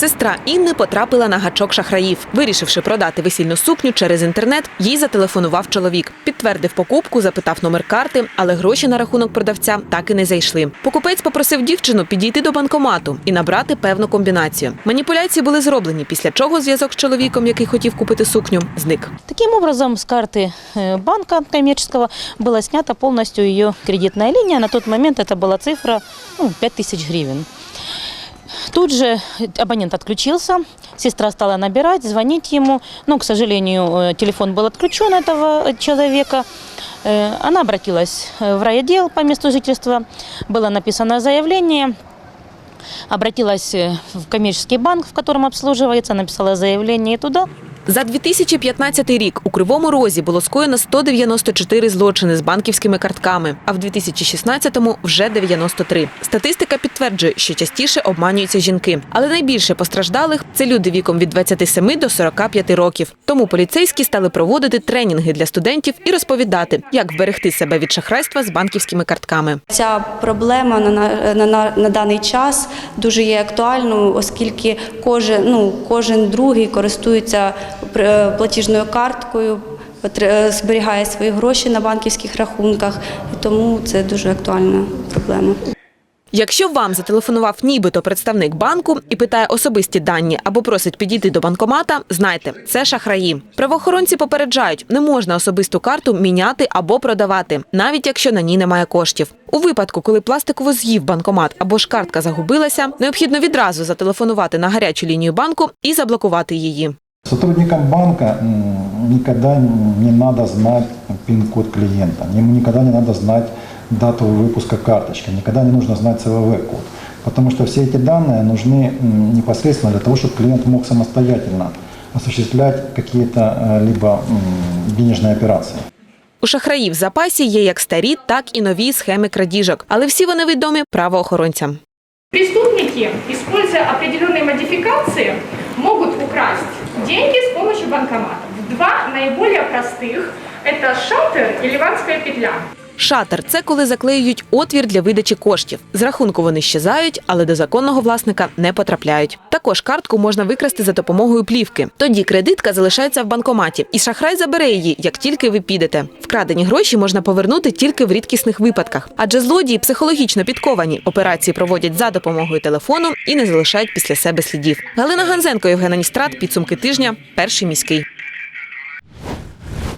Сестра Інни потрапила на гачок шахраїв. Вирішивши продати весільну сукню через інтернет, їй зателефонував чоловік. Підтвердив покупку, запитав номер карти, але гроші на рахунок продавця так і не зайшли. Покупець попросив дівчину підійти до банкомату і набрати певну комбінацію. Маніпуляції були зроблені, після чого зв'язок з чоловіком, який хотів купити сукню, зник. Таким образом, с карты э, банка коммерческого была снята полностью ее кредитная линия. На тот момент это была цифра ну, 5000 гривен. Тут же абонент отключился, сестра стала набирать, звонить ему, но, к сожалению, э, телефон был отключен этого человека. Э, Она обратилась э, в райотдел по месту жительства, было написано заявление, обратилась э, в коммерческий банк, в котором обслуживается, написала заявление туда. За 2015 рік у Кривому Розі було скоєно 194 злочини з банківськими картками, а в 2016-му – вже 93. Статистика підтверджує, що частіше обманюються жінки. Але найбільше постраждалих – це люди віком від 27 до 45 років. Тому поліцейські стали проводити тренінги для студентів і розповідати, як вберегти себе від шахрайства з банківськими картками. Ця проблема на, на, на, на, на даний час дуже є актуальною, оскільки кожен, ну, кожен другий користується платіжною карткою, зберігає свої гроші на банківських рахунках, і тому це дуже актуальна проблема. Якщо вам зателефонував нібито представник банку і питає особисті дані або просить підійти до банкомата, знайте, це шахраї. Правоохоронці попереджають, не можна особисту карту міняти або продавати, навіть якщо на ній немає коштів. У випадку, коли пластиково з'їв банкомат або ж картка загубилася, необхідно відразу зателефонувати на гарячу лінію банку і заблокувати її. Сотрудникам банка м, никогда не надо знать пин-код клиента, ему никогда не надо знать дату выпуска карточки, никогда не нужно знать CVV-код, потому что все эти данные нужны м, непосредственно для того, чтобы клиент мог самостоятельно осуществлять какие-то э, либо м, денежные операции. У шахраїв в запасі є як старі, так і нові схеми крадіжок, але всі вони відомі правоохоронцям. Преступники, используя определенные модификации, могут украсть деньги с помощью банкоматов. Два наиболее простых – это шатер и ливанская петля. Шатер це коли заклеюють отвір для видачі коштів. З рахунку вони щезають, але до законного власника не потрапляють. Також картку можна викрасти за допомогою плівки. Тоді кредитка залишається в банкоматі, і шахрай забере її, як тільки ви підете. Вкрадені гроші можна повернути тільки в рідкісних випадках, адже злодії психологічно підковані. Операції проводять за допомогою телефону і не залишають після себе слідів. Галина Ганзенко, Євгена Ністрат, підсумки тижня, перший міський.